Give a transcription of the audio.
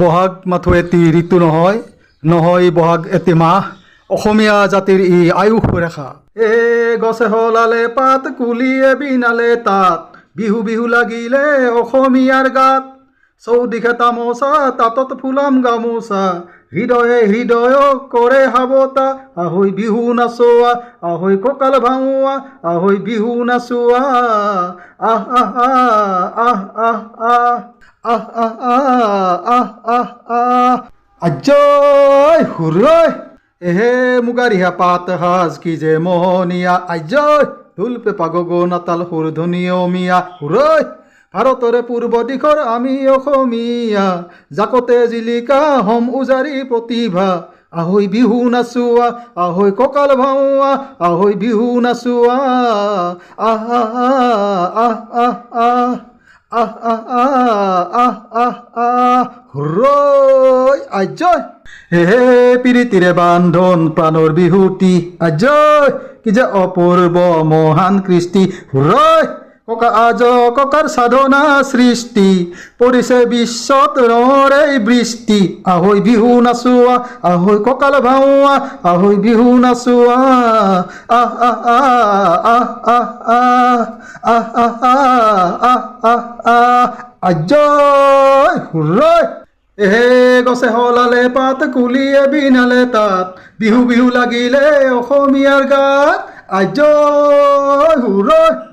বহাগ মাথো এটি ঋতু নহয় নহয় বহাগ এটি মাহ। অসমীয়া জাতিৰ ই আয়ুস ৰেখা। এ গছে হলালে পাত কুলিয়ে বিনালে তাত। বিহু বিহু লাগিলে অসমীয়াৰ গাত। চৌদিশে তামোচা তাতত ফুলাম গামোচা। হৃদয়ে হৃদয় কৰে হাবতা আহৈ বিহু নাচোৱা আহৈ কঁকাল ভাঙোৱা আহৈ বিহু নাচোৱা আহ আহ আহ আহ আহ আহ আহ আহ আজয় হুৰৈ এহে মুগাৰিহা পাত সাজ কি যে মোহনীয়া আজয় ঢোল পেপা গগনা তাল সুৰ ধুনীয় মিয়া হুৰৈ ভাৰতৰে পূৰ্ব দিশৰ আমি অসমীয়া জাকতে জিলিকা হম উজাৰি প্ৰতিভা আহৈ বিহু নাচোৱা আহৈ কঁকাল ভাওৱা আহৈ বিহু নাচোৱা আহ আহ আহ আহ আহ আহ আহ আহ আহ হুৰৈ আজয় হে পিৰিতিৰে বান্ধন প্ৰাণৰ বিহুটি আজয় কি যে অপূৰ্ব মহান কৃষ্টি হুৰৈ ককা আজ ককাৰ সাধনা সৃষ্টি পৰিছে বিশ্বত ৰণৰে বৃষ্টি আহৈ বিহু নাচোৱা আহৈ কঁকাল ভাওৱা আহৈ বিহু নাচোৱা আহ আহ আহ আহ আহ আহ আহ আহ আহ আহ আহ আহ হুৰৈ এহে গছে হলালে পাত কুলিয়ে বিনালে তাত বিহু বিহু লাগিলে অসমীয়াৰ গাত আজয় হুৰৈ